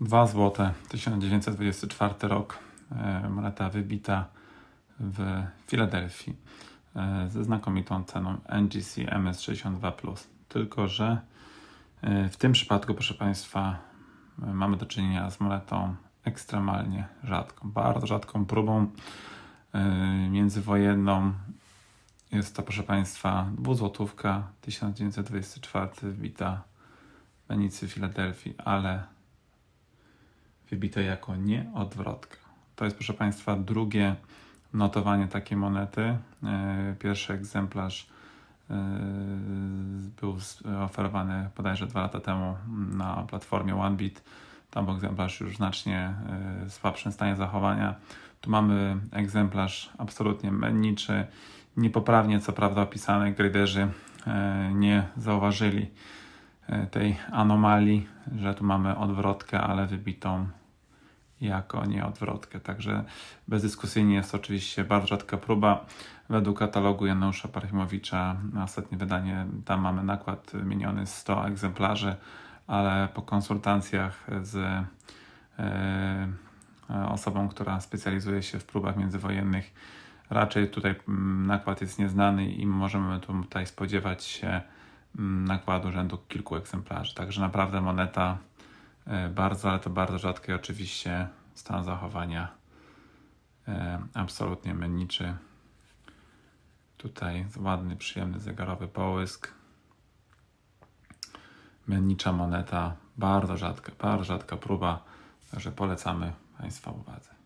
2 zł, 1924 rok, e, moneta wybita w Filadelfii e, ze znakomitą ceną NGC MS62+. Tylko, że e, w tym przypadku, proszę Państwa, mamy do czynienia z monetą ekstremalnie rzadką, bardzo rzadką próbą międzywojenną. Jest to, proszę Państwa, dwuzłotówka 1924 wbita w Benicy Filadelfii, ale wybite jako nieodwrotka. To jest, proszę Państwa, drugie notowanie takiej monety. E, Pierwszy egzemplarz e, był oferowany bodajże dwa lata temu na platformie OneBit. Tam był egzemplarz już znacznie e, słabszym stanie zachowania. Tu mamy egzemplarz absolutnie menniczy, niepoprawnie co prawda opisany. Graderzy nie zauważyli tej anomalii, że tu mamy odwrotkę, ale wybitą jako nieodwrotkę. Także bezdyskusyjnie jest oczywiście bardzo rzadka próba. Według katalogu Janusza Parchimowicza na ostatnie wydanie tam mamy nakład miniony 100 egzemplarzy, ale po konsultacjach z e, e, osobą, która specjalizuje się w próbach międzywojennych, raczej tutaj mm, nakład jest nieznany i możemy tutaj spodziewać się nakładu rzędu kilku egzemplarzy. Także naprawdę moneta e, bardzo, ale to bardzo rzadki oczywiście stan zachowania e, absolutnie menniczy. Tutaj ładny, przyjemny zegarowy połysk. Mennicza moneta, bardzo rzadka, bardzo rzadka próba, także polecamy Państwa uwadze.